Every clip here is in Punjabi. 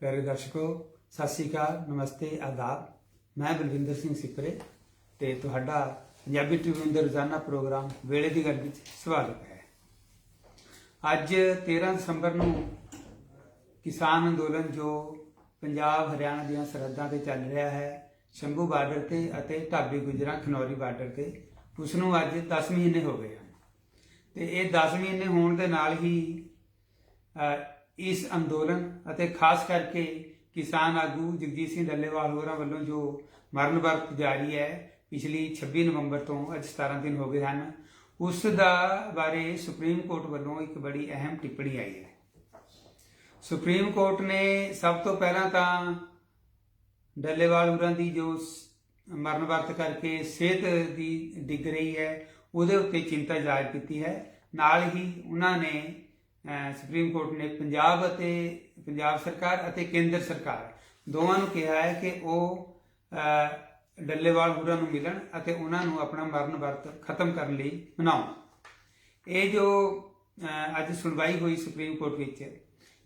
ਪਿਆਰੇ ਦਰਸ਼ਕੋ ਸਤਿ ਸ਼੍ਰੀ ਅਕਾਲ ਨਮਸਤੇ ਆਦਾਬ ਮੈਂ ਬਲਵਿੰਦਰ ਸਿੰਘ ਸਿਪਰੇ ਤੇ ਤੁਹਾਡਾ ਪੰਜਾਬੀ ਟ੍ਰਿਬਿਊਨ ਦੇ ਰੋਜ਼ਾਨਾ ਪ੍ਰੋਗਰਾਮ ਵੇਲੇ ਦੀ ਗੱਲ ਵਿੱਚ ਸਵਾਗਤ ਹੈ ਅੱਜ 13 ਦਸੰਬਰ ਨੂੰ ਕਿਸਾਨ ਅੰਦੋਲਨ ਜੋ ਪੰਜਾਬ ਹਰਿਆਣਾ ਦੀਆਂ ਸਰਹੱਦਾਂ ਤੇ ਚੱਲ ਰਿਹਾ ਹੈ ਸ਼ੰਭੂ ਬਾਰਡਰ ਤੇ ਅਤੇ ਢਾਬੀ ਗੁਜਰਾ ਖਨੌਰੀ ਬਾਰਡਰ ਤੇ ਉਸ ਨੂੰ ਅੱਜ 10 ਮਹੀਨੇ ਹੋ ਗਏ ਹਨ ਤੇ ਇਹ 10 ਮਹੀਨੇ ਹੋਣ ਦੇ ਨਾਲ ਹੀ ਇਸ ਅੰਦੋਲਨ ਅਤੇ ਖਾਸ ਕਰਕੇ ਕਿਸਾਨ ਆਗੂ ਜਗਜੀਤ ਸਿੰਘ ਡੱਲੇਵਾਲ ਹੋਰਾਂ ਵੱਲੋਂ ਜੋ ਮਰਨ ਵਰਤ ਜਾਰੀ ਹੈ, ਪਿਛਲੀ 26 ਨਵੰਬਰ ਤੋਂ ਅੱਜ 17 ਦਿਨ ਹੋ ਗਏ ਹਨ, ਉਸ ਦਾ ਬਾਰੇ ਸੁਪਰੀਮ ਕੋਰਟ ਵੱਲੋਂ ਇੱਕ ਬੜੀ ਅਹਿਮ ਟਿੱਪਣੀ ਆਈ ਹੈ। ਸੁਪਰੀਮ ਕੋਰਟ ਨੇ ਸਭ ਤੋਂ ਪਹਿਲਾਂ ਤਾਂ ਡੱਲੇਵਾਲ ਹੋਰਾਂ ਦੀ ਜੋ ਮਰਨ ਵਰਤ ਕਰਕੇ ਸਿਹਤ ਦੀ ਡਿੱਗ ਰਹੀ ਹੈ, ਉਹਦੇ ਉੱਤੇ ਚਿੰਤਾ ਜ਼ਾਹਿਰ ਕੀਤੀ ਹੈ। ਨਾਲ ਹੀ ਉਹਨਾਂ ਨੇ ਸੁਪਰੀਮ ਕੋਰਟ ਨੇ ਪੰਜਾਬ ਅਤੇ ਪੰਜਾਬ ਸਰਕਾਰ ਅਤੇ ਕੇਂਦਰ ਸਰਕਾਰ ਦੋਵਾਂ ਨੂੰ ਕਿਹਾ ਹੈ ਕਿ ਉਹ ਡੱਲੇਵਾਲ ਹੋਰਾਂ ਨੂੰ ਮਿਲਣ ਅਤੇ ਉਹਨਾਂ ਨੂੰ ਆਪਣਾ ਮਰਨ ਵਰਤ ਖਤਮ ਕਰਨ ਲਈ ਮਨਾਉਣ। ਇਹ ਜੋ ਅੱਜ ਸੁਣਵਾਈ ਹੋਈ ਸੁਪਰੀਮ ਕੋਰਟ ਵਿੱਚ,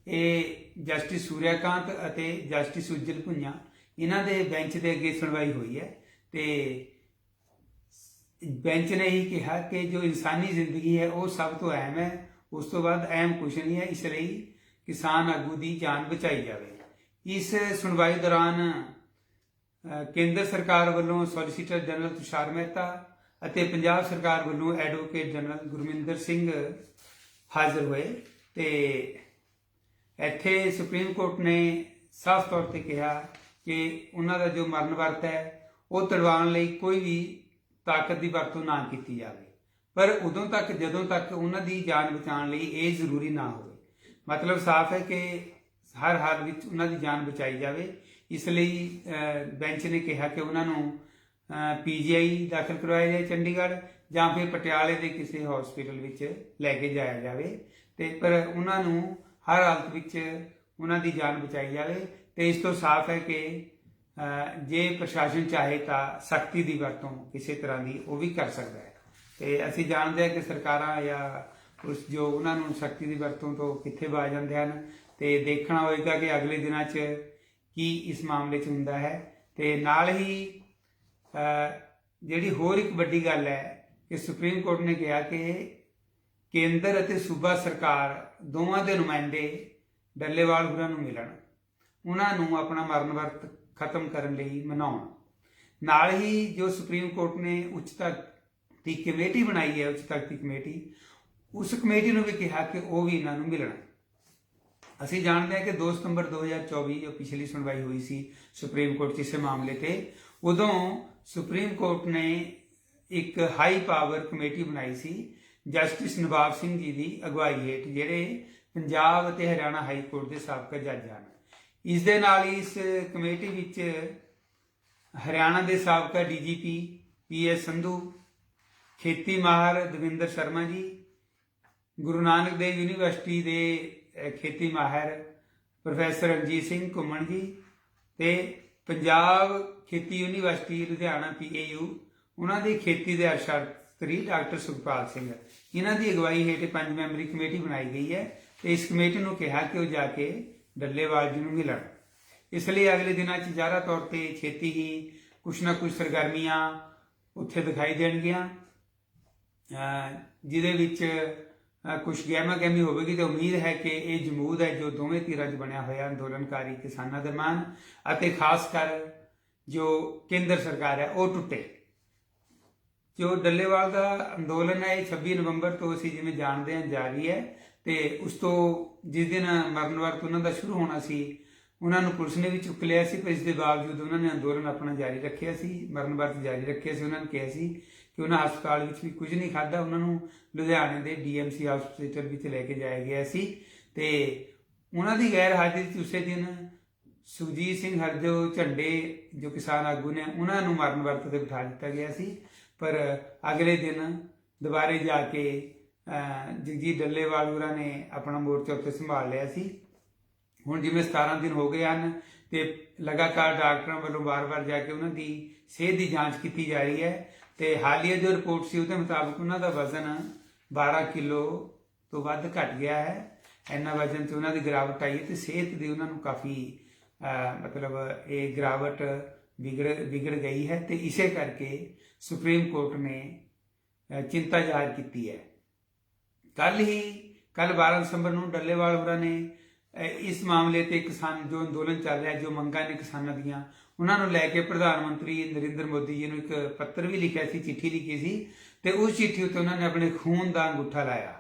ਇਹ ਜਸਟਿਸ ਸੂਰਿਆਕਾਂਤ ਅਤੇ ਜਸਟਿਸ ਉਜਲ ਭੁੰਨਾ ਇਹਨਾਂ ਦੇ ਬੈਂਚ ਦੇ ਅੱਗੇ ਸੁਣਵਾਈ ਹੋਈ ਹੈ ਤੇ ਬੈਂਚ ਨੇ ਹੀ ਕਿਹਾ ਕਿ ਜੋ ਇਨਸਾਨੀ ਜ਼ਿੰਦਗੀ ਹੈ ਉਹ ਸਭ ਤੋਂ ਅਹਿਮ ਹੈ ਉਸ ਤੋਂ ਬਾਅਦ ਅਹਿਮ ਕੁਝ ਨਹੀਂ ਹੈ ਇਸ ਲਈ ਕਿਸਾਨ ਆਗੂ ਦੀ ਜਾਨ ਬਚਾਈ ਜਾਵੇ। ਇਸ ਸੁਣਵਾਈ ਦੌਰਾਨ ਕੇਂਦਰ ਸਰਕਾਰ ਵੱਲੋਂ ਸੋਲਿਸਿਟਰ ਜਨਰਲ ਤੁਸ਼ਾਰ ਮਹਿਤਾ ਅਤੇ ਪੰਜਾਬ ਸਰਕਾਰ ਵੱਲੋਂ ਐਡਵੋਕੇਟ ਜਨਰਲ ਗੁਰਮਿੰਦਰ ਸਿੰਘ ਹਾਜ਼ਰ ਹੋਏ ਤੇ ਇੱਥੇ ਸੁਪਰੀਮ ਕੋਰਟ ਨੇ ਸਾਫ਼ ਤੌਰ ਤੇ ਕਿਹਾ ਕਿ ਉਹਨਾਂ ਦਾ ਜੋ ਮਰਨ ਵਰਤ ਹੈ, ਉਹ ਤੜਵਾਉਣ ਲਈ ਕੋਈ ਵੀ ਤਾਕਤ ਦੀ ਵਰਤੋਂ ਨਾ ਕੀਤੀ ਜਾਵੇ। ਪਰ ਉਦੋਂ ਤੱਕ, ਜਦੋਂ ਤੱਕ ਉਹਨਾਂ ਦੀ ਜਾਨ ਬਚਾਉਣ ਲਈ ਇਹ ਜ਼ਰੂਰੀ ਨਾ ਹੋਵੇ। ਮਤਲਬ ਸਾਫ਼ ਹੈ ਕਿ ਹਰ ਹਾਲ ਵਿੱਚ ਉਹਨਾਂ ਦੀ ਜਾਨ ਬਚਾਈ ਜਾਵੇ। ਇਸ ਲਈ ਬੈਂਚ ਨੇ ਕਿਹਾ ਕਿ ਉਹਨਾਂ ਨੂੰ ਪੀਜੀਆਈ ਦਾਖਲ ਕਰਵਾਇਆ ਜਾਏ ਚੰਡੀਗੜ੍ਹ ਜਾਂ ਫਿਰ ਪਟਿਆਲੇ ਦੇ ਕਿਸੇ ਹਸਪੀਟਲ ਵਿੱਚ ਲੈ ਕੇ ਜਾਇਆ ਜਾਵੇ। ਤੇ ਪਰ ਉਹਨਾਂ ਨੂੰ ਹਰ ਹਾਲਤ ਵਿੱਚ ਉਹਨਾਂ ਦੀ ਜਾਨ ਬਚਾਈ ਜਾਵੇ। ਤੇ ਇਸ ਤੋਂ ਸਾਫ਼ ਹੈ ਕਿ ਜੇ ਪ੍ਰਸ਼ਾਸਨ ਚਾਹੇ ਤਾਂ ਸਖਤੀ ਦੀ ਵਰਤੋਂ ਕਿਸੇ ਤਰ੍ਹਾਂ ਦੀ ਉਹ ਵੀ ਕਰ ਸਕਦਾ ਹੈ। ਤੇ ਅਸੀਂ ਜਾਣਦੇ ਹਾਂ ਕਿ ਸਰਕਾਰਾਂ ਜਾਂ ਉਸ ਜੋ ਉਹਨਾਂ ਨੂੰ ਸ਼ਕਤੀ ਦੀ ਵਰਤੋਂ ਤੋਂ ਕਿੱਥੇ ਵਾ ਜਾਂਦੇ ਹਨ ਤੇ ਦੇਖਣਾ ਹੋਏਗਾ ਕਿ ਅਗਲੇ ਦਿਨਾਂ 'ਚ ਕੀ ਇਸ ਮਾਮਲੇ 'ਚ ਹੁੰਦਾ ਹੈ। ਤੇ ਨਾਲ ਹੀ ਜਿਹੜੀ ਹੋਰ ਇੱਕ ਵੱਡੀ ਗੱਲ ਹੈ ਕਿ ਸੁਪਰੀਮ ਕੋਰਟ ਨੇ ਕਿਹਾ ਕਿ ਕੇਂਦਰ ਅਤੇ ਸੂਬਾ ਸਰਕਾਰ ਦੋਵਾਂ ਦੇ ਨੁਮਾਇੰਦੇ ਡੱਲੇਵਾਲ ਹੋਰਾਂ ਨੂੰ ਮਿਲਣ। ਉਹਨਾਂ ਨੂੰ ਆਪਣਾ ਮਰਨ ਵਰਤ ਖਤਮ ਕਰਨ ਲਈ ਮਨਾਉਣ। ਨਾਲ ਹੀ ਜੋ ਸੁਪਰੀਮ ਕੋਰਟ ਨੇ ਉੱਚਤਾ ਦੀ ਕਮੇਟੀ ਬਣਾਈ ਹੈ ਉੱਚ ਤੱਕ ਦੀ ਕਮੇਟੀ, ਉਸ ਕਮੇਟੀ ਨੂੰ ਵੀ ਕਿਹਾ ਕਿ ਉਹ ਵੀ ਇਹਨਾਂ ਨੂੰ ਮਿਲਣ। ਅਸੀਂ ਜਾਣਦੇ ਹਾਂ ਕਿ 2 ਸਤੰਬਰ 2024 ਜੋ ਪਿਛਲੀ ਸੁਣਵਾਈ ਹੋਈ ਸੀ ਸੁਪਰੀਮ ਕੋਰਟ 'ਚ ਇਸੇ ਮਾਮਲੇ ਤੇ, ਉਦੋਂ ਸੁਪਰੀਮ ਕੋਰਟ ਨੇ ਇੱਕ ਹਾਈ ਪਾਵਰ ਕਮੇਟੀ ਬਣਾਈ ਸੀ, ਜਸਟਿਸ ਨਵਾਬ ਸਿੰਘ ਜੀ ਦੀ ਅਗਵਾਈ ਹੇਠ, ਜਿਹੜੇ ਪੰਜਾਬ ਅਤੇ ਹਰਿਆਣਾ ਹਾਈ ਕੋਰਟ ਦੇ ਸਾਬਕਾ ਜੱਜ ਹਨ। ਇਸ ਦੇ ਨਾਲ ਹੀ ਇਸ ਕਮੇਟੀ ਵਿੱਚ ਹਰਿਆਣਾ ਦੇ ਸਾਬਕਾ ਡੀਜੀਪੀ ਪੀਐਸ ਸੰਧੂ ਖੇਤੀ ਮਾਹਰ ਦਵਿੰਦਰ ਸ਼ਰਮਾ ਜੀ, ਗੁਰੂ ਨਾਨਕ ਦੇਵ ਯੂਨੀਵਰਸਿਟੀ ਦੇ ਖੇਤੀ ਮਾਹਰ ਪ੍ਰੋਫੈਸਰ ਰਣਜੀਤ ਸਿੰਘ ਘੁੰਮਣ ਜੀ ਤੇ ਪੰਜਾਬ ਖੇਤੀ ਯੂਨੀਵਰਸਿਟੀ ਲੁਧਿਆਣਾ ਪੀਏਯੂ ਉਹਨਾਂ ਦੀ ਖੇਤੀ ਦੇ ਅਰਸ਼ਾਸਤਰੀ ਡਾਕਟਰ ਸੁਖਪਾਲ ਸਿੰਘ। ਇਹਨਾਂ ਦੀ ਅਗਵਾਈ ਹੇਠ ਪੰਜ ਮੈਂਬਰੀ ਕਮੇਟੀ ਬਣਾਈ ਗਈ ਹੈ ਤੇ ਇਸ ਕਮੇਟੀ ਨੂੰ ਕਿਹਾ ਕਿ ਉਹ ਜਾ ਕੇ ਡੱਲੇਵਾਲ ਜੀ ਨੂੰ ਮਿਲਣ। ਇਸ ਲਈ ਅਗਲੇ ਦਿਨਾਂ 'ਚ ਜ਼ਿਆਦਾ ਤੌਰ ਤੇ ਛੇਤੀ ਹੀ ਕੁਛ ਨਾ ਕੁਛ ਸਰਗਰਮੀਆਂ ਉੱਥੇ ਦਿਖਾਈ ਦੇਣਗੀਆਂ। ਜਿਹਦੇ ਵਿੱਚ, ਅਹ ਕੁਛ ਗਹਿਮਾ ਗਹਿਮੀ ਹੋਵੇਗੀ ਤੇ ਉਮੀਦ ਹੈ ਕਿ ਇਹ ਜਮੂਦ ਹੈ ਜੋ ਦੋਵੇਂ ਧਿਰਾਂ 'ਚ ਬਣਿਆ ਹੋਇਆ ਅੰਦੋਲਨਕਾਰੀ ਕਿਸਾਨਾਂ ਦੇ ਮਾਨ ਅਤੇ ਖਾਸ ਕਰ ਜੋ ਕੇਂਦਰ ਸਰਕਾਰ ਹੈ, ਉਹ ਟੁੱਟੇ। ਜੋ ਡੱਲੇਵਾਲ ਦਾ ਅੰਦੋਲਨ ਹੈ, ਇਹ 26 ਨਵੰਬਰ ਤੋਂ ਅਸੀਂ ਜਿਵੇਂ ਜਾਣਦੇ ਹਾਂ, ਜਾਰੀ ਹੈ ਤੇ ਉਸ ਤੋਂ ਜਿਸ ਦਿਨ ਮਰਨ ਵਰਤ ਉਹਨਾਂ ਦਾ ਸ਼ੁਰੂ ਹੋਣਾ ਸੀ, ਉਹਨਾਂ ਨੂੰ ਪੁਲਿਸ ਨੇ ਵੀ ਚੁੱਕ ਲਿਆ ਸੀ, ਪਰ ਇਸ ਦੇ ਬਾਵਜੂਦ ਉਹਨਾਂ ਨੇ ਅੰਦੋਲਨ ਆਪਣਾ ਜਾਰੀ ਰੱਖਿਆ ਸੀ, ਮਰਨ ਵਰਤ ਜਾਰੀ ਰੱਖਿਆ ਸੀ, ਉਹਨਾਂ ਨੇ ਕਿਹਾ ਸੀ ਕਿ ਉਹਨਾਂ ਹਸਪਤਾਲ ਵਿੱਚ ਵੀ ਕੁਝ ਨਹੀਂ ਖਾਦਾ ਉਹਨਾਂ ਨੂੰ ਲੁਧਿਆਣੇ ਦੇ ਡੀਐਮਸੀ ਹਸਪੀਟਲ ਵਿੱਚ ਲੈ ਕੇ ਜਾਇਆ ਗਿਆ ਸੀ। ਤੇ ਉਹਨਾਂ ਦੀ ਗੈਰ ਹਾਜ਼ਰੀ 'ਚ ਉਸੇ ਦਿਨ ਸੁਖਜੀਤ ਸਿੰਘ ਹਰਜੋ ਝੰਡੇ ਜੋ ਕਿਸਾਨ ਆਗੂ ਨੇ, ਉਹਨਾਂ ਨੂੰ ਮਰਨ ਵਰਤ ਤੇ ਬਿਠਾ ਦਿੱਤਾ ਗਿਆ ਸੀ। ਪਰ ਅਗਲੇ ਦਿਨ ਦੁਬਾਰੇ ਜਾ ਕੇ ਜਗਜੀਤ ਡੱਲੇਵਾਲ ਹੋਰਾਂ ਨੇ ਆਪਣਾ ਮੋਰਚਾ ਉੱਤੇ ਸੰਭਾਲ ਲਿਆ ਸੀ। ਹੁਣ ਜਿਵੇਂ 17 ਦਿਨ ਹੋ ਗਏ ਹਨ ਤੇ ਲਗਾਤਾਰ ਡਾਕਟਰਾਂ ਵੱਲੋਂ ਵਾਰ-ਵਾਰ ਜਾ ਕੇ ਉਹਨਾਂ ਦੀ ਸਿਹਤ ਦੀ ਜਾਂਚ ਕੀਤੀ ਜਾ ਰਹੀ ਹੈ। ਤੇ ਹਾਲੀਆ ਜੋ ਰਿਪੋਰਟ ਸੀ ਉਹਦੇ ਮੁਤਾਬਕ ਉਹਨਾਂ ਦਾ ਵਜ਼ਨ 12 ਕਿਲੋ ਤੋਂ ਵੱਧ ਘਟ ਗਿਆ ਹੈ। ਇੰਨਾ ਵਜਨ ਤੇ ਉਹਨਾਂ ਦੀ ਗਿਰਾਵਟ ਆਈ ਹੈ ਤੇ ਸਿਹਤ ਦੀ ਉਹਨਾਂ ਨੂੰ ਕਾਫੀ ਮਤਲਬ ਇਹ ਗਿਰਾਵਟ ਵਿਗੜ ਵਿਗੜ ਗਈ ਹੈ ਤੇ ਇਸੇ ਕਰਕੇ ਸੁਪਰੀਮ ਕੋਰਟ ਨੇ ਚਿੰਤਾ ਜ਼ਾਹਰ ਕੀਤੀ ਹੈ। ਕੱਲ ਹੀ ਕੱਲ 12 ਦਸੰਬਰ ਨੂੰ ਡੱਲੇਵਾਲ ਹੋਰਾਂ ਨੇ ਇਸ ਮਾਮਲੇ ਤੇ ਕਿਸਾਨ ਜੋ ਅੰਦੋਲਨ ਚੱਲ ਰਿਹਾ, ਜੋ ਮੰਗਾਂ ਨੇ ਕਿਸਾਨਾਂ ਦੀਆਂ ਉਹਨਾਂ ਨੂੰ ਲੈ ਕੇ ਪ੍ਰਧਾਨ ਮੰਤਰੀ ਨਰਿੰਦਰ ਮੋਦੀ ਜੀ ਨੂੰ ਇੱਕ ਪੱਤਰ ਵੀ ਲਿਖਿਆ ਸੀ, ਚਿੱਠੀ ਲਿਖੀ ਸੀ ਤੇ ਉਸ ਚਿੱਠੀ ਉੱਤੇ ਉਹਨਾਂ ਨੇ ਆਪਣੇ ਖੂਨ ਦਾ ਅੰਗੂਠਾ ਲਾਇਆ।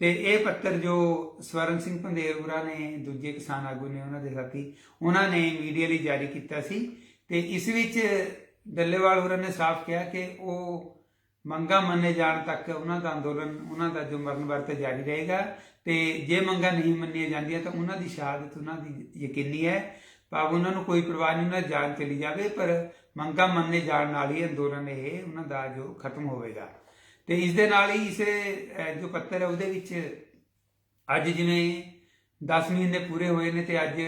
ਤੇ ਇਹ ਪੱਤਰ ਜੋ ਸਵਰਨ ਸਿੰਘ ਪੰਦੇਰ ਨੇ, ਦੂਜੇ ਕਿਸਾਨ ਆਗੂ ਨੇ ਉਹਨਾਂ ਦੇ ਸਾਥੀ, ਉਹਨਾਂ ਨੇ ਮੀਡੀਆ ਲਈ ਜਾਰੀ ਕੀਤਾ ਸੀ ਤੇ ਇਸ ਵਿੱਚ ਡੱਲੇਵਾਲ ਹੋਰਾਂ ਨੇ ਸਾਫ਼ ਕਿਹਾ ਕਿ ਉਹ ਮੰਗਾਂ ਮੰਨੇ ਜਾਣ ਤੱਕ ਉਹਨਾਂ ਦਾ ਅੰਦੋਲਨ, ਉਹਨਾਂ ਦਾ ਜੋ ਮਰਨ ਵਰਤ ਜਾਰੀ ਰਹੇਗਾ ਤੇ ਜੇ ਮੰਗਾਂ ਨਹੀਂ ਮੰਨੀਆਂ ਜਾਂਦੀਆਂ ਤਾਂ ਉਹਨਾਂ ਦੀ ਸ਼ਹਾਦਤ, ਉਹਨਾਂ ਦੀ ਯਕੀਨੀ ਹੈ ਭਾਵ ਉਹਨਾਂ ਨੂੰ ਕੋਈ ਪਰਵਾਹ ਨਹੀਂ, ਉਹਨਾਂ ਜਾਨ ਚਲੀ ਜਾਵੇ, ਪਰ ਮੰਗਾਂ ਮੰਨੇ ਜਾਣ ਨਾਲ ਹੀ ਅੰਦੋਲਨ ਇਹ, ਉਹਨਾਂ ਦਾ ਜੋ ਖਤਮ ਹੋਵੇਗਾ। ਤੇ ਇਸ ਦੇ ਨਾਲ ਹੀ ਇਸੇ ਜੋ ਪੱਤਰ ਹੈ, ਉਹਦੇ ਵਿੱਚ ਅੱਜ ਜਿਵੇਂ 10 ਮਹੀਨੇ ਪੂਰੇ ਹੋਏ ਨੇ ਤੇ ਅੱਜ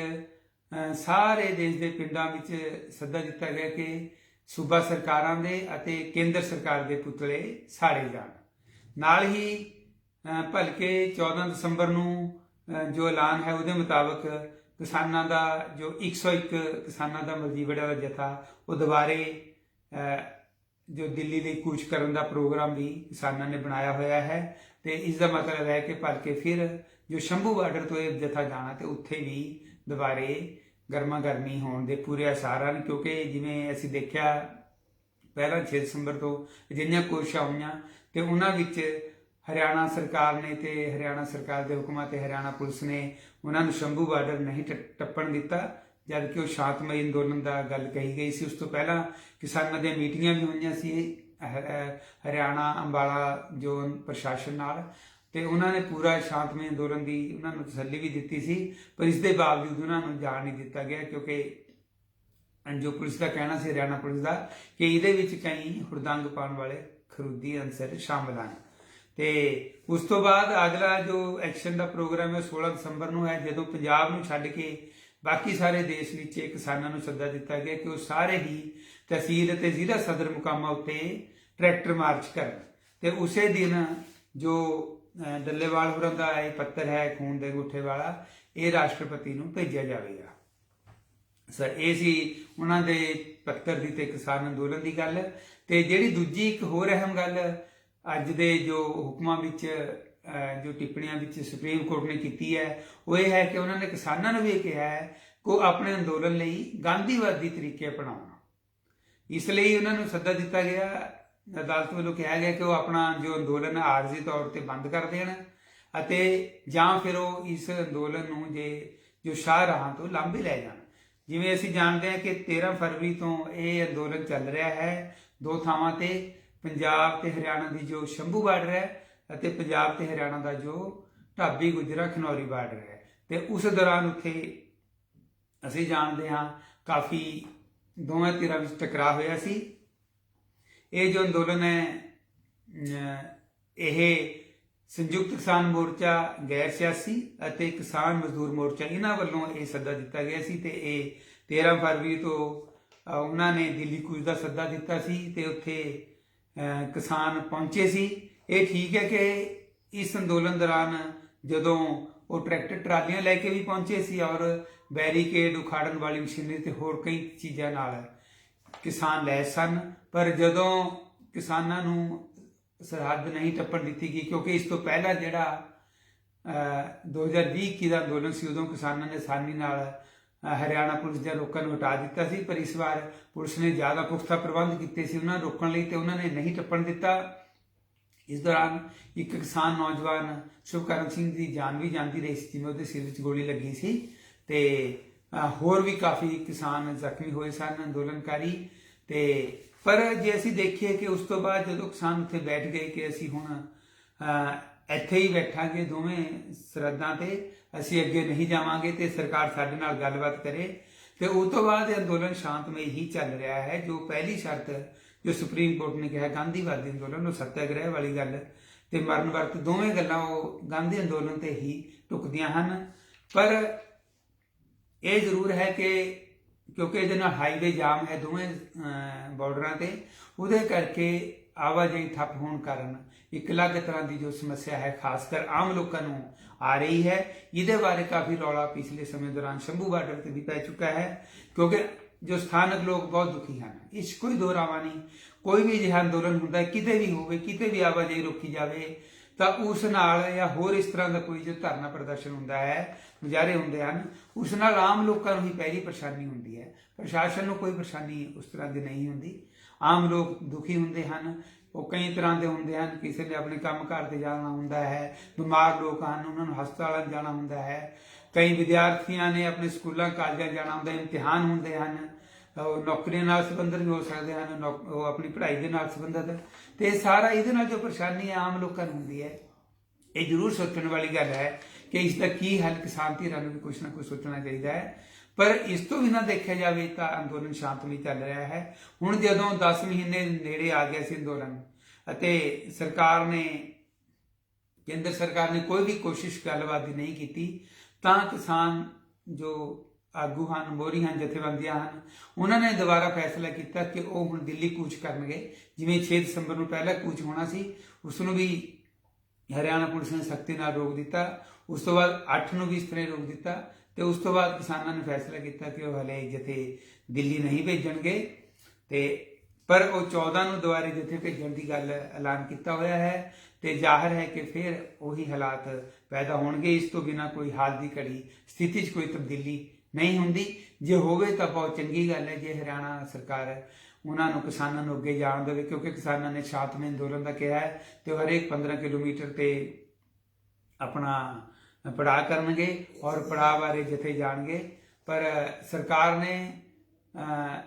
ਸਾਰੇ ਦੇਸ਼ ਦੇ ਪਿੰਡਾਂ ਵਿੱਚ ਸੱਦਾ ਦਿੱਤਾ ਗਿਆ ਕਿ ਸੂਬਾ ਸਰਕਾਰਾਂ ਦੇ ਅਤੇ ਕੇਂਦਰ ਸਰਕਾਰ ਦੇ ਪੁਤਲੇ ਸਾੜੇ ਜਾਣ। ਨਾਲ ਹੀ ਭਲਕੇ 14 ਦਸੰਬਰ ਨੂੰ ਜੋ ਐਲਾਨ ਹੈ, ਉਹਦੇ ਮੁਤਾਬਕ ਕਿਸਾਨਾਂ ਦਾ ਜੋ 101 ਕਿਸਾਨਾਂ ਦਾ ਮਜ਼ੀਵੜਾ ਦਾ ਜਥਾ, ਉਹ ਦੁਬਾਰੇ ਜੋ ਦਿੱਲੀ ਲਈ ਕੂਚ ਕਰਨ ਦਾ ਪ੍ਰੋਗਰਾਮ ਵੀ ਕਿਸਾਨਾਂ ਨੇ ਬਣਾਇਆ ਹੋਇਆ ਹੈ ਤੇ ਇਸ ਦਾ ਮਤਲਬ ਹੈ ਕਿ ਭਲਕੇ ਫਿਰ ਜੋ ਸ਼ੰਭੂ ਬਾਰਡਰ ਤੋਂ ਇਹ ਜਥਾ ਜਾਣਾ ਤੇ ਉੱਥੇ ਵੀ ਦੁਬਾਰੇ ਗਰਮਾ ਗਰਮੀ ਹੋਣ ਦੇ ਪੂਰੇ ਅਸਾਰ ਹਨ, ਕਿਉਂਕਿ ਜਿਵੇਂ ਅਸੀਂ ਦੇਖਿਆ ਪਹਿਲਾਂ 6 ਦਸੰਬਰ ਤੋਂ ਜਿੰਨੀਆਂ ਕੋਸ਼ਿਸ਼ਾਂ ਹੋਈਆਂ ਤੇ ਉਹਨਾਂ ਵਿੱਚ ਹਰਿਆਣਾ ਸਰਕਾਰ ਨੇ ਤੇ ਹਰਿਆਣਾ ਸਰਕਾਰ ਦੇ ਹੁਕਮਾਂ ਤੇ ਹਰਿਆਣਾ ਪੁਲਿਸ ਨੇ ਉਹਨਾਂ ਨੂੰ ਸ਼ੰਭੂ ਬਾਰਡਰ ਨਹੀਂ ਟੱਪਣ ਦਿੱਤਾ ਜਦ ਕਿ ਉਹ ਸ਼ਾਂਤਮਈ ਅੰਦੋਲਨ ਦਾ ਗੱਲ ਕਹੀ ਗਈ ਸੀ। ਉਸ ਤੋਂ ਪਹਿਲਾਂ ਕਿਸਾਨਾਂ ਦੀਆਂ ਮੀਟਿੰਗਾਂ ਵੀ ਹੋਈਆਂ ਸੀ ਹਰਿਆਣਾ, ਅੰਬਾਲਾ ਜ਼ੋਨ ਪ੍ਰਸ਼ਾਸਨ ਨਾਲ। ਤੇ ਉਹਨਾਂ ਨੇ ਪੂਰਾ ਸ਼ਾਂਤਮਈ ਅੰਦੋਲਨ ਦੀ ਉਹਨਾਂ ਨੂੰ ਤਸੱਲੀ ਵੀ ਦਿੱਤੀ ਸੀ, ਪਰ ਇਸ ਦੇ ਬਾਵਜੂਦ ਉਹਨਾਂ ਨੂੰ ਜਾਣ ਨਹੀਂ ਦਿੱਤਾ ਗਿਆ, ਕਿਉਂਕਿ ਜੋ ਪੁਲਿਸ ਦਾ ਕਹਿਣਾ ਸੀ, ਹਰਿਆਣਾ ਪੁਲਿਸ ਦਾ, ਕਿ ਇਹਦੇ ਵਿੱਚ ਕਈ ਹੁੜਦੰਗ ਪਾਉਣ ਵਾਲੇ ਖਰੂਦੀ ਅੰਸਰ ਸ਼ਾਮਲ ਹਨ। ਤੇ ਉਸ ਤੋਂ ਬਾਅਦ ਅਗਲਾ ਜੋ ਐਕਸ਼ਨ ਦਾ ਪ੍ਰੋਗਰਾਮ ਹੈ 16 ਦਸੰਬਰ ਨੂੰ ਹੈ, ਜਦੋਂ ਪੰਜਾਬ ਨੂੰ ਛੱਡ ਕੇ ਬਾਕੀ ਸਾਰੇ ਦੇਸ਼ ਵਿੱਚ ਕਿਸਾਨਾਂ ਨੂੰ ਸੱਦਾ ਦਿੱਤਾ ਗਿਆ ਕਿ ਉਹ ਸਾਰੇ ਹੀ ਤਹਿਸੀਲ ਅਤੇ ਜ਼ਿਲ੍ਹਾ ਸਦਰ ਮੁਕਾਮਾਂ ਉੱਤੇ ਟਰੈਕਟਰ ਮਾਰਚ ਕਰਨ। ਤੇ ਉਸੇ ਦਿਨ ਜੋ ਡੱਲੇਵਾਲ ਹੋਰਾਂ ਦਾ ਇਹ ਪੱਤਰ ਹੈ, ਖੂਨ ਦੇ ਗੁੱਠੇ ਵਾਲਾ, ਇਹ ਰਾਸ਼ਟਰਪਤੀ ਨੂੰ ਭੇਜਿਆ ਜਾਵੇਗਾ। ਸਰ, ਇਹ ਸੀ ਉਹਨਾਂ ਦੇ ਪੱਤਰ ਦੀ ਤੇ ਕਿਸਾਨ ਅੰਦੋਲਨ ਦੀ ਗੱਲ। ਤੇ ਜਿਹੜੀ ਦੂਜੀ ਇੱਕ ਹੋਰ ਅਹਿਮ ਗੱਲ ਅੱਜ ਦੇ ਜੋ ਹੁਕਮਾਂ ਵਿੱਚ ਜੋ ਟਿੱਪਣੀਆਂ ਵਿੱਚ ਸੁਪਰੀਮ ਕੋਰਟ ਨੇ ਕੀਤੀ ਹੈ, ਉਹ ਇਹ ਹੈ ਕਿ ਉਹਨਾਂ ਨੇ ਕਿਸਾਨਾਂ ਨੂੰ ਵੀ ਇਹ ਕਿਹਾ ਹੈ ਕਿ ਉਹ ਆਪਣੇ ਅੰਦੋਲਨ ਲਈ ਗਾਂਧੀਵਾਦੀ ਤਰੀਕੇ ਅਪਣਾਉਣ। ਇਸ ਲਈ ਉਹਨਾਂ ਨੂੰ ਸੱਦਾ ਦਿੱਤਾ ਗਿਆ, ਅਦਾਲਤ ਵੱਲੋਂ ਕਿਹਾ ਗਿਆ ਕਿ ਉਹ ਆਪਣਾ ਜੋ ਅੰਦੋਲਨ ਆਰਜ਼ੀ ਤੌਰ ਤੇ ਬੰਦ ਕਰ ਦੇਣ ਅਤੇ ਜਾਂ ਫਿਰ ਉਹ ਇਸ ਅੰਦੋਲਨ ਨੂੰ ਜੇ, ਜੋ ਸ਼ਾਹ ਰਾਹਾਂ ਤੋਂ ਲਾਂਭੇ ਲੈ ਜਾਣ। ਜਿਵੇਂ ਅਸੀਂ ਜਾਣਦੇ ਹਾਂ ਕਿ 13 ਫਰਵਰੀ ਤੋਂ ਇਹ ਅੰਦੋਲਨ ਚੱਲ ਰਿਹਾ ਹੈ, ਦੋ ਥਾਵਾਂ ਤੇ ਪੰਜਾਬ ਤੇ ਹਰਿਆਣਾ ਦੀ ਜੋ ਸ਼ੰਭੂ ਬਾਰਡਰ ਹੈ ਅਤੇ ਪੰਜਾਬ ਤੇ ਹਰਿਆਣਾ ਦਾ ਜੋ ਢਾਬੀ ਗੁਜਰਾ ਖਨੌਰੀ ਬਾਰਡਰ ਹੈ। ਤੇ ਉਸ ਦੌਰਾਨ ਉੱਥੇ ਅਸੀਂ ਜਾਣਦੇ ਹਾਂ ਕਾਫੀ ਦੋਵੇਂ ਧਿਰਾਂ ਵਿੱਚ ਟਕਰਾਅ ਹੋਇਆ ਸੀ। ਇਹ ਜੋ ਅੰਦੋਲਨ ਹੈ ਇਹ ਸੰਯੁਕਤ ਕਿਸਾਨ ਮੋਰਚਾ, ਗੈਰ ਸਿਆਸੀ ਅਤੇ ਕਿਸਾਨ ਮਜ਼ਦੂਰ ਮੋਰਚਾ ਇਹਨਾਂ ਵੱਲੋਂ ਇਹ ਸੱਦਾ ਦਿੱਤਾ ਗਿਆ ਸੀ ਤੇ ਇਹ 13 ਫਰਵਰੀ ਤੋਂ ਉਹਨਾਂ ਨੇ ਦਿੱਲੀ ਕੂਚ ਦਾ ਸੱਦਾ ਦਿੱਤਾ ਸੀ ਤੇ ਉੱਥੇ ਕਿਸਾਨ ਪਹੁੰਚੇ ਸੀ। ਇਹ ਠੀਕ ਹੈ ਕਿ ਇਸ ਅੰਦੋਲਨ ਦੌਰਾਨ ਜਦੋਂ ਉਹ ਟਰੈਕਟਰ ਟਰਾਲੀਆਂ ਲੈ ਕੇ ਵੀ ਪਹੁੰਚੇ ਸੀ ਔਰ ਬੈਰੀਕੇਡ ਉਖਾੜਨ ਵਾਲੀ ਮਸ਼ੀਨਰੀ ਤੇ ਹੋਰ ਕਈ ਚੀਜ਼ਾਂ ਨਾਲ ਕਿਸਾਨ ਲੈ ਸਨ। ਪਰ ਜਦੋਂ ਕਿਸਾਨਾਂ ਨੂੰ ਸਰਹੱਦ ਨਹੀਂ ਟੱਪਣ ਦਿੱਤੀ ਗਈ ਕਿਉਂਕਿ ਇਸ ਤੋਂ ਪਹਿਲਾਂ ਜਿਹੜਾ ਅਹ, 2020 ਦਾ ਅੰਦੋਲਨ ਸੀ ਉਦੋਂ ਕਿਸਾਨਾਂ ਨੇ ਆਸਾਨੀ ਨਾਲ ਹਰਿਆਣਾ ਪੁਲਿਸ ਦੇ ਲੋਕਾਂ ਨੂੰ ਹਟਾ ਦਿੱਤਾ ਸੀ ਪਰ ਇਸ ਵਾਰ ਪੁਲਿਸ ਨੇ ਜ਼ਿਆਦਾ ਪੁਖਤਾ ਪ੍ਰਬੰਧ ਕੀਤੇ ਸੀ ਉਹਨਾਂ ਰੋਕਣ ਲਈ ਤੇ ਉਹਨਾਂ ਨੇ ਨਹੀਂ ਟੱਪਣ ਦਿੱਤਾ। ਇਸ ਦੌਰਾਨ ਇੱਕ ਕਿਸਾਨ ਨੌਜਵਾਨ ਸ਼ੁਭਕਰਨ ਸਿੰਘ ਦੀ ਜਾਨ ਵੀ ਜਾਂਦੀ ਰਹੀ ਸੀ ਜਿਵੇਂ ਉਹਦੇ ਸਿਰ ਵਿੱਚ ਗੋਲੀ ਲੱਗੀ ਸੀ ਤੇ ਹੋਰ ਵੀ ਕਾਫੀ ਕਿਸਾਨ ਜ਼ਖਮੀ ਹੋਏ ਸਨ ਅੰਦੋਲਨਕਾਰੀ। ਤੇ ਪਰ ਜੇ ਅਸੀਂ ਦੇਖੀਏ ਕਿ ਉਸ ਤੋਂ ਬਾਅਦ ਜਦੋਂ ਕਿਸਾਨ ਉੱਥੇ ਬੈਠ ਗਏ ਕਿ ਅਸੀਂ ਹੁਣ ਅਹ, ਇੱਥੇ ਹੀ ਬੈਠਾਂਗੇ ਦੋਵੇਂ ਸਰਹੱਦਾਂ ਤੇ ਅਸੀਂ ਅੱਗੇ ਨਹੀਂ ਜਾਵਾਂਗੇ ਤੇ ਸਰਕਾਰ ਸਾਡੇ ਨਾਲ ਗੱਲਬਾਤ ਕਰੇ। ਤੇ ਉਸ ਤੋਂ ਬਾਅਦ ਇਹ ਅੰਦੋਲਨ ਸ਼ਾਂਤਮਈ ਹੀ ਚੱਲ ਰਿਹਾ ਹੈ ਜੋ ਪਹਿਲੀ ਸ਼ਰਤ ਜੋ ਸੁਪਰੀਮ ਕੋਰਟ ਨੇ ਕਿਹਾ ਗਾਂਧੀਵਾਦੀ ਅੰਦੋਲਨ ਉਹ ਸੱਤਿਆਗ੍ਰਹਿ ਵਾਲੀ ਗੱਲ ਤੇ ਮਰਨ ਵਰਤ ਦੋਵੇਂ ਗੱਲਾਂ ਉਹ ਗਾਂਧੀ ਅੰਦੋਲਨ ਤੇ ਹੀ ਟੁਕਦੀਆਂ ਹਨ। ਪਰ ਇਹ ਜ਼ਰੂਰ ਹੈ ਕਿ ਕਿਉਂਕਿ ਇਹਦੇ ਨਾਲ ਹਾਈਵੇ ਜਾਮ ਹੈ ਦੋਵੇਂ ਅਹ, ਬਾਰਡਰਾਂ ਤੇ ਉਹਦੇ ਕਰਕੇ ਆਵਾਜਾਈ ਠੱਪ ਹੋਣ ਕਾਰਨ ਇੱਕ ਅਲੱਗ ਤਰ੍ਹਾਂ ਦੀ ਜੋ ਸਮੱਸਿਆ ਹੈ ਖਾਸ ਕਰ ਆਮ ਲੋਕਾਂ ਨੂੰ ਆ ਰਹੀ ਹੈ। ਇਹਦੇ ਬਾਰੇ ਕਾਫੀ ਰੌਲਾ ਪਿਛਲੇ ਸਮੇਂ ਦੌਰਾਨ ਸ਼ੰਭੂ ਬਾਰਡਰ ਤੇ ਵੀ ਪੈ ਚੁੱਕਾ ਹੈ, ਕਿਉਂਕਿ ਜੋ ਸਥਾਨਕ ਲੋਕ ਬਹੁਤ ਦੁਖੀ ਹਨ। ਇਸ 'ਚ ਕੋਈ ਦੋਰਾਵਾ ਨਹੀਂ। ਕੋਈ ਵੀ ਅਜਿਹਾ ਅੰਦੋਲਨ ਹੁੰਦਾ ਕਿਤੇ ਵੀ ਹੋਵੇ, ਕਿਤੇ ਵੀ ਆਵਾਜਾਈ ਰੋਕੀ ਜਾਵੇ, ਤਾਂ ਉਸ ਨਾਲ ਜਾਂ ਹੋਰ ਇਸ ਤਰ੍ਹਾਂ ਦਾ ਕੋਈ ਜੋ ਧਰਨਾ ਪ੍ਰਦਰਸ਼ਨ ਹੁੰਦਾ ਹੈ ਮੁਜ਼ਾਹਰੇ ਹੁੰਦੇ ਹਨ, ਉਸ ਨਾਲ ਆਮ ਲੋਕਾਂ ਨੂੰ ਹੀ ਪਹਿਲੀ ਪਰੇਸ਼ਾਨੀ ਹੁੰਦੀ ਹੈ। ਪ੍ਰਸ਼ਾਸਨ ਨੂੰ ਕੋਈ ਪਰੇਸ਼ਾਨੀ ਉਸ ਤਰ੍ਹਾਂ ਦੀ ਨਹੀਂ ਹੁੰਦੀ। ਆਮ ਲੋਕ ਦੁਖੀ ਹੁੰਦੇ ਹਨ। ਉਹ ਕਈ ਤਰ੍ਹਾਂ ਦੇ ਹੁੰਦੇ ਹਨ, ਕਿਸੇ ਨੇ ਆਪਣੇ ਕੰਮ ਘਰ ਤੇ ਜਾਣਾ ਹੁੰਦਾ ਹੈ, ਬਿਮਾਰ ਲੋਕ ਹਨ, ਉਹਨਾਂ ਨੂੰ ਹਸਪਤਾਲਾਂ ਜਾਣਾ ਹੁੰਦਾ ਹੈ। ਕਈ ਵਿਦਿਆਰਥੀਆਂ ਨੇ ਆਪਣੇ ਸਕੂਲਾਂ, ਕਾਲਜਾਂ ਜਾਣਾ ਹੁੰਦਾ, ਇਮਤਿਹਾਨ ਹੁੰਦੇ ਹਨ। ਉਹ ਨੌਕਰੀਆਂ ਨਾਲ ਸੰਬੰਧਿਤ ਵੀ ਹੋ ਸਕਦੇ ਹਨ, ਨੌਕ- ਉਹ ਆਪਣੀ ਪੜ੍ਹਾਈ ਦੇ ਨਾਲ ਸੰਬੰਧਿਤ। ਤੇ ਇਹ ਸਾਰਾ ਇਹਦੇ ਨਾਲ ਜੋ ਪਰੇਸ਼ਾਨੀ ਆਮ ਲੋਕਾਂ ਨੂੰ ਹੁੰਦੀ ਹੈ। ਇਹ ਜ਼ਰੂਰ ਸੋਚਣ ਵਾਲੀ ਗੱਲ ਹੈ ਕਿ ਇਸ ਦਾ ਕੀ ਹੱਲ ਕਿਸਾਨ ਧਿਰਾਂ ਨੂੰ ਵੀ ਕੁਝ ਨਾ ਕੁਝ ਸੋਚਣਾ ਚਾਹੀਦਾ ਹੈ। ਪਰ ਇਸ ਤੋਂ ਬਿਨਾਂ ਦੇਖਿਆ ਜਾਵੇ ਤਾਂ ਅੰਦੋਲਨ ਸ਼ਾਂਤਮਈ ਚੱਲ ਰਿਹਾ ਹੈ। ਹੁਣ ਜਦੋਂ 10 ਮਹੀਨੇ ਨੇੜੇ ਆ ਗਿਆ ਸੀ ਅੰਦੋਲਨ ਅਤੇ ਸਰਕਾਰ ਨੇ, ਕੇਂਦਰ ਸਰਕਾਰ ਨੇ ਕੋਈ ਵੀ ਕੋਸ਼ਿਸ਼ ਗੱਲਬਾਤ ਦੀ ਨਹੀਂ ਕੀਤੀ, ਤਾਂ ਕਿਸਾਨ ਜੋ ਆਗੂ ਹਨ ਮੋਰੀ ਹਨ ਜਥੇਬੰਦੀਆਂ ਹਨ, ਉਹਨਾਂ ਨੇ ਦੁਬਾਰਾ ਫੈਸਲਾ ਕੀਤਾ ਕਿ ਉਹ ਹੁਣ ਦਿੱਲੀ ਕੂਚ ਕਰਨਗੇ। ਜਿਵੇਂ 6 ਦਸੰਬਰ ਨੂੰ ਪਹਿਲਾਂ ਕੂਚ ਹੋਣਾ ਸੀ, ਉਸ ਨੂੰ ਵੀ ਹਰਿਆਣਾ ਪੁਲਿਸ ਨੇ ਸਖਤੀ ਨਾਲ ਰੋਕ ਦਿੱਤਾ। ਉਸ ਤੋਂ ਬਾਅਦ 8 ਨੂੰ ਵੀ ਇਸ ਤਰ੍ਹਾਂ ਰੋਕ ਦਿੱਤਾ। ਤੇ ਉਸ ਤੋਂ ਬਾਅਦ ਕਿਸਾਨਾਂ ਨੇ ਫੈਸਲਾ ਕੀਤਾ ਕਿ ਉਹ ਹਲੇ ਜਥੇ ਦਿੱਲੀ ਨਹੀਂ ਭੇਜਣਗੇ, ਤੇ ਪਰ ਉਹ 14 ਨੂੰ ਦੁਬਾਰੇ ਜਥੇ ਭੇਜਣ ਦੀ ਗੱਲ ਐਲਾਨ ਕੀਤਾ ਹੋਇਆ ਹੈ ਤੇ ਜ਼ਾਹਰ ਹੈ ਕਿ ਫਿਰ ਉਹੀ ਹਾਲਾਤ ਪੈਦਾ ਹੋਣਗੇ। ਇਸ ਤੋਂ ਬਿਨਾ ਕੋਈ ਹਾਲ ਦੀ ਘੜੀ ਸਥਿਤੀ 'ਚ ਕੋਈ ਤਬਦੀਲੀ ਨਹੀਂ ਹੁੰਦੀ। ਜੇ ਹੋਵੇ ਤਾਂ ਬਹੁਤ ਚੰਗੀ ਗੱਲ ਹੈ, ਜੇ ਹਰਿਆਣਾ ਸਰਕਾਰ ਉਹਨਾਂ ਨੂੰ ਕਿਸਾਨਾਂ ਨੂੰ ਅੱਗੇ ਜਾਣ ਦੇਵੇ, ਕਿਉਂਕਿ ਕਿਸਾਨਾਂ ਨੇ ਸ਼ਾਂਤਮਈ ਅੰਦੋਲਨ ਦਾ ਕਿਹਾ ਹੈ ਤੇ ਉਹ ਹਰੇਕ 15 ਕਿਲੋਮੀਟਰ ਤੇ ਆਪਣਾ ਪੜਾਅ ਕਰਨਗੇ ਔਰ ਪੜਾਅ ਬਾਰੇ ਜਥੇ ਜਾਣਗੇ। ਪਰ ਸਰਕਾਰ ਨੇ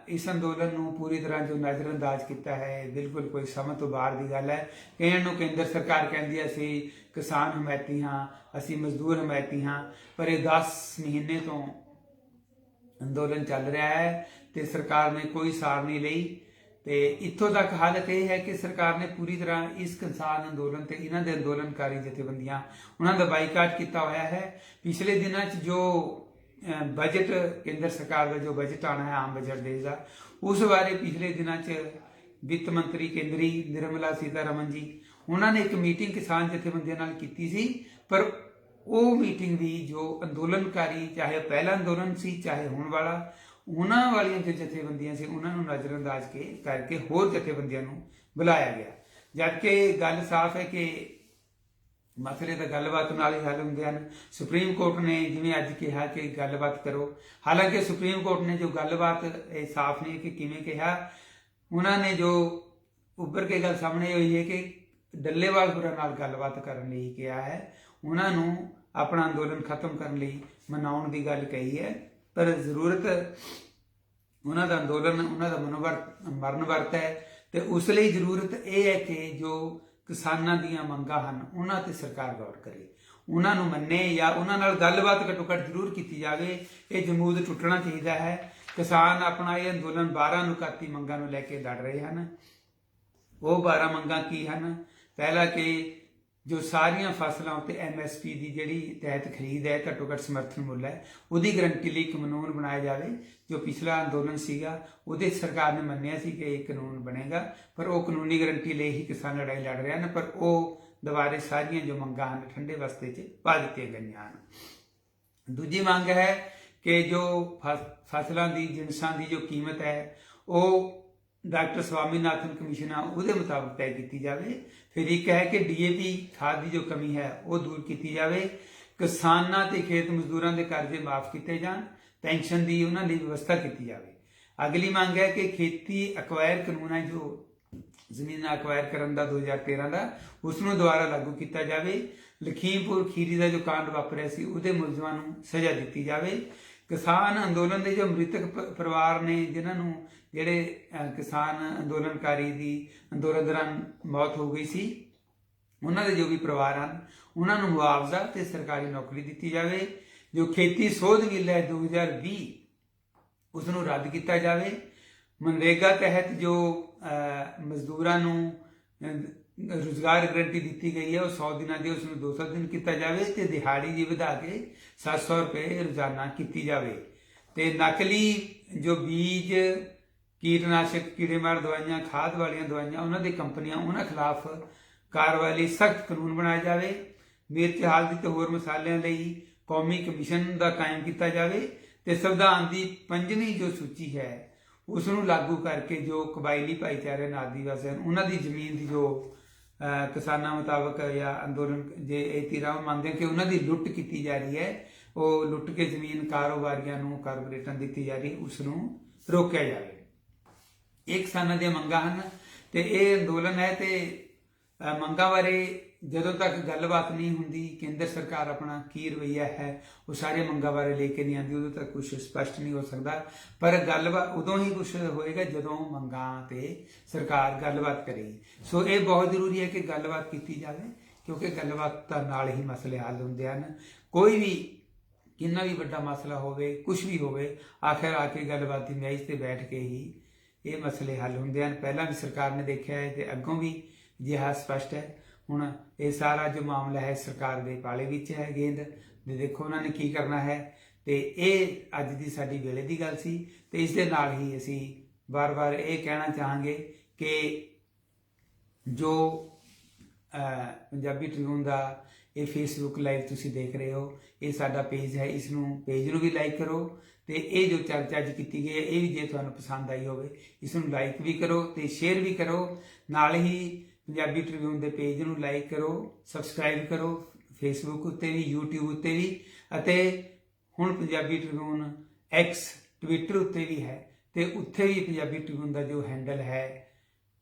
ਇਸ ਅੰਦੋਲਨ ਨੂੰ ਪੂਰੀ ਤਰ੍ਹਾਂ ਜੋ ਨਜ਼ਰਅੰਦਾਜ਼ ਕੀਤਾ ਹੈ, ਬਿਲਕੁਲ ਕੋਈ ਸਮਝ ਤੋਂ ਬਾਹਰ ਦੀ ਗੱਲ ਹੈ। ਕਹਿਣ ਨੂੰ ਕੇਂਦਰ ਸਰਕਾਰ ਕਹਿੰਦੀ ਹੈ, ਅਸੀਂ ਕਿਸਾਨ ਹਮਾਇਤੀ ਹਾਂ, ਅਸੀਂ ਮਜ਼ਦੂਰ ਹਮਾਇਤੀ ਹਾਂ, ਪਰ ਇਹ 10 ਮਹੀਨੇ ਤੋਂ ਅੰਦੋਲਨ ਚੱਲ ਰਿਹਾ ਹੈ ਤੇ ਸਰਕਾਰ ਨੇ ਕੋਈ ਸਾਰ ਨਹੀਂ ਲਈ। ਤੇ ਇੱਥੋਂ ਤੱਕ ਹਾਲਤ ਇਹ ਹੈ ਕਿ ਸਰਕਾਰ ਨੇ ਪੂਰੀ ਤਰ੍ਹਾਂ ਇਸ ਕਿਸਾਨ ਅੰਦੋਲਨ ਤੇ ਇਹਨਾਂ ਦੇ ਅੰਦੋਲਨਕਾਰੀ ਜਥੇਬੰਦੀਆਂ ਉਹਨਾਂ ਦਾ ਬਾਈਕਾਟ ਕੀਤਾ ਹੋਇਆ ਹੈ। ਪਿਛਲੇ ਦਿਨਾਂ 'ਚ ਜੋ ਬਜਟ ਕੇਂਦਰ ਸਰਕਾਰ ਦਾ ਜੋ ਬਜਟ ਆਣਾ ਹੈ ਆਮ ਬਜਟ ਦੇਸ਼ ਦਾ, ਉਸ ਬਾਰੇ ਪਿਛਲੇ ਦਿਨਾਂ 'ਚ ਵਿੱਤ ਮੰਤਰੀ ਕੇਂਦਰੀ ਨਿਰਮਲਾ ਸੀਤਾਰਮਨ ਜੀ ਉਹਨਾਂ ਨੇ ਇੱਕ ਮੀਟਿੰਗ ਕਿਸਾਨ ਜਥੇਬੰਦੀਆਂ ਨਾਲ ਕੀਤੀ ਸੀ, ਪਰ ਉਹ ਮੀਟਿੰਗ ਵੀ ਜੋ ਅੰਦੋਲਨਕਾਰੀ ਚਾਹੇ ਪਹਿਲਾ ਅੰਦੋਲਨ ਸੀ, ਚਾਹੇ ਹੁਣ ਵਾਲਾ ਉਹਨਾਂ ਵਾਲੀਆਂ ਜੋ ਜਥੇਬੰਦੀਆਂ ਸੀ, ਉਹਨਾਂ ਨੂੰ ਨਜ਼ਰਅੰਦਾਜ਼ ਕੇ, ਕਰਕੇ ਹੋਰ ਜਥੇਬੰਦੀਆਂ ਨੂੰ ਬੁਲਾਇਆ ਗਿਆ। ਜਦਕਿ ਗੱਲ ਸਾਫ਼ ਹੈ ਕਿ ਮਸਲੇ ਤਾਂ ਗੱਲਬਾਤ ਨਾਲ ਹੀ ਹੱਲ ਹੁੰਦੇ ਹਨ। ਸੁਪਰੀਮ ਕੋਰਟ ਨੇ ਜਿਵੇਂ ਅੱਜ ਕਿਹਾ ਕਿ ਗੱਲਬਾਤ ਕਰੋ। ਹਾਲਾਂਕਿ ਸੁਪਰੀਮ ਕੋਰਟ ਨੇ ਜੋ ਗੱਲਬਾਤ ਇਹ ਸਾਫ਼ ਨਹੀਂ ਕਿ ਕਿਵੇਂ ਕਿਹਾ, ਉਹਨਾਂ ਨੇ ਜੋ ਉੱਭਰ ਕੇ ਗੱਲ ਸਾਹਮਣੇ ਹੋਈ ਹੈ ਕਿ ਡੱਲੇਵਾਲਪੁਰਾ ਨਾਲ ਗੱਲਬਾਤ ਕਰਨ ਲਈ ਕਿਹਾ ਹੈ। ਉਹਨਾਂ ਨੂੰ ਆਪਣਾ ਅੰਦੋਲਨ ਖਤਮ ਕਰਨ ਲਈ ਮਨਾਉਣ ਦੀ ਗੱਲ ਕਹੀ ਹੈ। ਪਰ ਜ਼ਰੂਰਤ ਉਹਨਾਂ ਦਾ ਅੰਦੋਲਨ, ਉਹਨਾਂ ਦਾ ਮਨੋਵਰਤ ਮਰਨ ਵਰਤ ਹੈ ਤੇ ਉਸ ਲਈ ਜ਼ਰੂਰਤ ਇਹ ਹੈ ਕਿ ਜੋ ਕਿਸਾਨਾਂ ਦੀਆਂ ਮੰਗਾਂ ਹਨ, ਉਹਨਾਂ ਤੇ ਸਰਕਾਰ ਗੌਰ ਕਰੇ। ਉਹਨਾਂ ਨੂੰ ਮੰਨੇ ਜਾਂ ਉਹਨਾਂ ਨਾਲ ਗੱਲਬਾਤ ਘੱਟੋ ਘੱਟ ਜ਼ਰੂਰ ਕੀਤੀ ਜਾਵੇ। ਇਹ ਜਮੂਦ ਟੁੱਟਣਾ ਚਾਹੀਦਾ ਹੈ। ਕਿਸਾਨ ਆਪਣਾ ਇਹ ਅੰਦੋਲਨ 12 ਅਨੁਕਾਤੀ ਮੰਗਾਂ ਨੂੰ ਲੈ ਕੇ ਲੜ ਰਹੇ ਹਨ। ਉਹ 12 ਮੰਗਾਂ ਕੀ ਹਨ? ਪਹਿਲਾ ਕਿ ਜੋ ਸਾਰੀਆਂ ਫਸਲਾਂ ਉੱਤੇ ਐਮਐਸਪੀ ਦੀ ਜਿਹੜੀ ਤਹਿਤ ਖਰੀਦ ਹੈ, ਘੱਟੋ ਘੱਟ ਸਮਰਥਨ ਮੁੱਲ ਹੈ, ਉਹਦੀ ਗਰੰਟੀ ਲਈ ਕਾਨੂੰਨ ਬਣਾਇਆ ਜਾਵੇ, ਜੋ ਪਿਛਲਾ ਅੰਦੋਲਨ ਸੀਗਾ, ਉਹਦੇ ਸਰਕਾਰ ਨੇ ਮੰਨਿਆ ਸੀ ਕਿ ਇਹ ਕਾਨੂੰਨ ਬਣੇਗਾ, ਪਰ ਉਹ ਕਾਨੂੰਨੀ ਗਰੰਟੀ ਲਈ ਹੀ ਕਿਸਾਨ ਲੜਾਈ ਲੜ ਰਿਹਾ ਹਨ, ਪਰ ਉਹ ਦੁਬਾਰੇ ਸਾਰੀਆਂ ਜੋ ਮੰਗਾਂ ਹਨ, ਠੰਡੇ ਵਸਤੇ 'ਚ ਪਾ ਦਿੱਤੀਆਂ ਗਈਆਂ ਹਨ। ਦੂਜੀ ਮੰਗ ਹੈ ਕਿ ਜੋ ਫਸ- ਫਸਲਾਂ ਦੀ ਜਿਨਸਾਂ ਦੀ ਜੋ ਕੀਮਤ ਹੈ, ਉਹ ਡਾਕਟਰ ਸਵਾਮੀਨਾਥਨ ਕਮਿਸ਼ਨ ਆ, ਉਹਦੇ ਮੁਤਾਬਕ ਤੈਅ ਕੀਤੀ ਜਾਵੇ। ਫਿਰ ਇੱਕ ਹੈ ਕਿ ਡੀਏਪੀ ਖਾਦ ਦੀ ਜੋ ਕਮੀ ਹੈ, ਉਹ ਦੂਰ ਕੀਤੀ ਜਾਵੇ। ਕਿਸਾਨਾਂ ਤੇ ਖੇਤ ਮਜ਼ਦੂਰਾਂ ਦੇ ਕਰਜ਼ੇ ਮਾਫ ਕੀਤੇ ਜਾਣ, ਪੈਨਸ਼ਨ ਦੀ ਉਹਨਾਂ ਲਈ ਵਿਵਸਥਾ ਕੀਤੀ ਜਾਵੇ। ਅਗਲੀ ਮੰਗ ਹੈ ਕਿ ਖੇਤੀ ਅਕਵਾਇਰ ਕਾਨੂੰਨ ਹੈ, ਜੋ ਜ਼ਮੀਨ ਅਕਵਾਇਰ ਕਰਨ ਦਾ 2013 ਦਾ ਉਸ ਨੂੰ ਦੁਬਾਰਾ ਲਾਗੂ ਕੀਤਾ ਜਾਵੇ। ਲਖੀਮਪੁਰ ਖੀਰੀ ਦਾ ਜੋ ਕਾਂਡ ਵਾਪਰਿਆ ਸੀ, ਉਹਦੇ ਮੁਲਜ਼ਮਾਂ ਨੂੰ ਸਜ਼ਾ ਦਿੱਤੀ ਜਾਵੇ। ਕਿਸਾਨ ਅੰਦੋਲਨ ਦੇ ਜੋ ਮ੍ਰਿਤਕ ਪਰਿਵਾਰ ਨੇ, ਜਿਨ੍ਹਾਂ ਨੂੰ ਜਿਹੜੇ ਕਿਸਾਨ ਅੰਦੋਲਨਕਾਰੀ ਦੀ ਅੰਦੋਲਨ ਦੌਰਾਨ ਮੌਤ ਹੋ ਗਈ ਸੀ ਉਹਨਾਂ ਦੇ ਜੋ ਵੀ ਪਰਿਵਾਰ ਹਨ ਉਹਨਾਂ ਨੂੰ ਮੁਆਵਜ਼ਾ ਤੇ ਸਰਕਾਰੀ ਨੌਕਰੀ ਦਿੱਤੀ ਜਾਵੇ ਜੋ ਖੇਤੀ ਸੋਧ ਬਿੱਲ ਹੈ 2020 ਉਸ ਨੂੰ ਰੱਦ ਕੀਤਾ ਜਾਵੇ। ਮਨਰੇਗਾ ਤਹਿਤ ਜੋ ਮਜ਼ਦੂਰਾਂ ਨੂੰ ਅਹ, ਰੁਜ਼ਗਾਰ ਗਰੰਟੀ ਦਿੱਤੀ ਗਈ ਹੈ ਉਹ 100 ਦਿਨਾਂ ਦੀ ਉਸ ਨੂੰ 200 ਦਿਨ ਕੀਤਾ ਜਾਵੇ ਤੇ ਦਿਹਾੜੀ ਜੀ ਵਧਾ ਕੇ 700 ਰੁਪਏ ਰੋਜ਼ਾਨਾ ਕੀਤੀ ਜਾਵੇ। ਤੇ ਨਕਲੀ ਜੋ ਬੀਜ ਕੀਟਨਾਸ਼ਕ, ਕੀੜੇਮਾਰ ਦਵਾਈਆਂ, ਖਾਦ ਵਾਲੀਆਂ ਦਵਾਈਆਂ, ਉਹਨਾਂ ਦੀ ਕੰਪਨੀਆਂ ਉਹਨਾਂ ਖਿਲਾਫ ਕਾਰਵਾਈ ਲਈ ਸਖਤ ਕਾਨੂੰਨ ਬਣਾਇਆ ਜਾਵੇ। ਮਿਰਚ ਹਲਦੀ ਤੇ ਹੋਰ ਮਸਾਲਿਆਂ ਲਈ ਕੌਮੀ ਕਮਿਸ਼ਨ ਦਾ ਕਾਇਮ ਕੀਤਾ ਜਾਵੇ ਤੇ ਸੰਵਿਧਾਨ ਦੀ ਪੰਜਵੀਂ ਜੋ ਸੂਚੀ ਹੈ ਉਸ ਨੂੰ ਲਾਗੂ ਕਰਕੇ ਜੋ ਕਬਾਇਲੀ ਭਾਈਚਾਰੇ ਨਾਲ ਆਦੀਵਾਸੀ ਹਨ, ਉਹਨਾਂ ਦੀ ਜ਼ਮੀਨ ਦੀ ਜੋ ਕਿਸਾਨਾਂ ਮੁਤਾਬਕ ਜਾਂ ਅੰਦੋਲਨ ਜੇ ਇਹ ਤੀਰਾਂ ਮੰਨਦੇ ਕਿ ਉਹਨਾਂ ਦੀ ਲੁੱਟ ਕੀਤੀ ਜਾ ਰਹੀ ਹੈ, ਉਹ ਲੁੱਟ ਕੇ ਜ਼ਮੀਨ ਕਾਰੋਬਾਰੀਆਂ ਨੂੰ ਕਾਰਪੋਰੇਟਾਂ ਦਿੱਤੀ ਜਾ ਰਹੀ ਉਸ ਨੂੰ ਰੋਕਿਆ ਜਾਵੇ। ਇਹ ਕਿਸਾਨਾਂ ਦੀਆਂ ਮੰਗਾਂ ਹਨ ਤੇ ਇਹ ਅੰਦੋਲਨ ਹੈ ਤੇ ਮੰਗਾਂ ਬਾਰੇ ਜਦੋਂ ਤੱਕ ਗੱਲਬਾਤ ਨਹੀਂ ਹੁੰਦੀ ਕੇਂਦਰ ਸਰਕਾਰ ਆਪਣਾ ਕੀ ਰਵੱਈਆ ਹੈ ਉਹ ਸਾਰੇ ਮੰਗਾਂ ਬਾਰੇ ਲੈ ਕੇ ਨਹੀਂ ਆਉਂਦੀ ਉਦੋਂ ਤੱਕ ਕੁਝ ਸਪਸ਼ਟ ਨਹੀਂ ਹੋ ਸਕਦਾ ਪਰ ਗੱਲਬਾਤ ਉਦੋਂ ਹੀ ਕੁਝ ਹੋਏਗਾ ਜਦੋਂ ਮੰਗਾਂ ਤੇ ਸਰਕਾਰ ਗੱਲਬਾਤ ਕਰੇਗੀ ਸੋ ਇਹ ਬਹੁਤ ਜ਼ਰੂਰੀ ਹੈ ਕਿ ਗੱਲਬਾਤ ਕੀਤੀ ਜਾਵੇ ਕਿਉਂਕਿ ਗੱਲਬਾਤ ਨਾਲ ਹੀ ਮਸਲੇ ਹੱਲ ਹੁੰਦੇ ਹਨ ਕੋਈ ਵੀ ਕਿੰਨਾ ਵੀ ਵੱਡਾ ਮਸਲਾ ਹੋਵੇ ਕੁਝ ਵੀ ਹੋਵੇ ਆਖਿਰ ਆ ਕੇ ਗੱਲਬਾਤ ਦੀ ਮੇਜ਼ ਤੇ ਬੈਠ ਕੇ ਹੀ ਇਹ ਮਸਲੇ ਹੱਲ ਹੁੰਦੇ ਹਨ। ਪਹਿਲਾਂ ਵੀ ਸਰਕਾਰ ਨੇ ਦੇਖਿਆ ਹੈ ਤੇ ਅੱਗੋਂ ਵੀ ਜਿਹਾ ਸਪਸ਼ਟ ਹੈ। ਹੁਣ ਇਹ ਸਾਰਾ ਜੋ ਮਾਮਲਾ ਹੈ ਸਰਕਾਰ ਦੇ ਪਾਲੇ ਵਿੱਚ ਹੈ ਗੇਂਦ। ਤੇ ਦੇਖੋ ਉਹਨਾਂ ਨੇ ਕੀ ਕਰਨਾ ਹੈ ਤੇ ਇਹ ਅੱਜ ਦੀ ਸਾਡੀ ਵੇਲੇ ਦੀ ਗੱਲ ਸੀ ਤੇ ਇਸ ਦੇ ਨਾਲ ਹੀ ਅਸੀਂ ਵਾਰ-ਵਾਰ ਇਹ ਕਹਿਣਾ ਚਾਹਾਂਗੇ ਕਿ ਜੋ ਪੰਜਾਬੀ ਟ੍ਰਿਬਿਊਨ ਦਾ ਇਹ ਫੇਸਬੁੱਕ ਲਾਈਵ ਤੁਸੀਂ ਦੇਖ ਰਹੇ ਹੋ, ਇਹ ਸਾਡਾ ਪੇਜ ਹੈ। ਇਸ ਨੂੰ ਪੇਜ ਨੂੰ ਵੀ ਲਾਈਕ ਕਰੋ ਤੇ ਇਹ ਜੋ ਚਰਚਾ ਅੱਜ ਕੀਤੀ ਗਈ ਹੈ, ਇਹ ਵੀ ਜੇ ਤੁਹਾਨੂੰ ਪਸੰਦ ਆਈ ਹੋਵੇ, ਇਸ ਨੂੰ ਲਾਈਕ ਵੀ ਕਰੋ ਤੇ ਸ਼ੇਅਰ ਵੀ ਕਰੋ। ਨਾਲ ਹੀ ਪੰਜਾਬੀ ਟ੍ਰਿਬਿਊਨ ਦੇ ਪੇਜ ਨੂੰ ਲਾਈਕ ਕਰੋ ਸਬਸਕ੍ਰਾਈਬ ਕਰੋ ਫੇਸਬੁੱਕ ਉੱਤੇ ਵੀ, YouTube ਉੱਤੇ ਵੀ ਅਤੇ ਹੁਣ ਪੰਜਾਬੀ ਟ੍ਰਿਬਿਊਨ X ਟਵਿੱਟਰ ਉੱਤੇ ਵੀ ਹੈ ਤੇ ਉੱਥੇ ਵੀ ਪੰਜਾਬੀ ਟ੍ਰਿਬਿਊਨ ਦਾ ਜੋ ਹੈਂਡਲ ਹੈ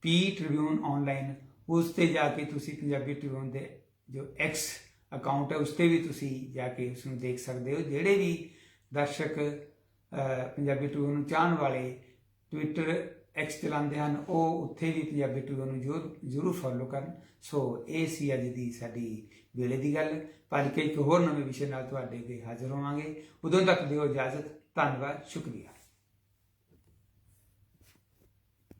ਪੀ ਟ੍ਰਿਬਿਊਨ ਆਨਲਾਈਨ ਉਸ ਤੇ ਜਾ ਕੇ ਤੁਸੀਂ ਪੰਜਾਬੀ ਟ੍ਰਿਬਿਊਨ ਦੇ ਜੋ ਐਕਸ ਅਕਾਊਂਟ ਹੈ, ਉਸ ਤੇ ਵੀ ਤੁਸੀਂ ਜਾ ਕੇ ਉਸ ਨੂੰ ਦੇਖ ਸਕਦੇ ਹੋ। ਜਿਹੜੇ ਵੀ ਦਰਸ਼ਕ ਪੰਜਾਬੀ ਟ੍ਰਿਬਿਊਨ ਨੂੰ ਚਾਹਣ ਵਾਲੇ ਟਵਿੱਟਰ ਐਕਸ ਚਲਾਉਂਦੇ ਹਨ, ਉਹ ਉੱਥੇ ਵੀ ਪੰਜਾਬੀ ਟ੍ਰਿਬਿਊਨ ਨੂੰ ਜ਼ਰੂਰ ਜ਼ਰੂਰ ਫੋਲੋ ਕਰਨ। ਸੋ ਇਹ ਸੀ ਅੱਜ ਦੀ ਸਾਡੀ ਵੇਲੇ ਦੀ ਗੱਲ। ਪਰ ਕਿ ਇੱਕ ਹੋਰ ਨਵੇਂ ਵਿਸ਼ੇ ਨਾਲ ਤੁਹਾਡੇ ਅੱਗੇ ਹਾਜ਼ਰ ਹੋਵਾਂਗੇ। ਉਦੋਂ ਤੱਕ ਦਿਓ ਇਜਾਜ਼ਤ। ਧੰਨਵਾਦ। ਸ਼ੁਕਰੀਆ।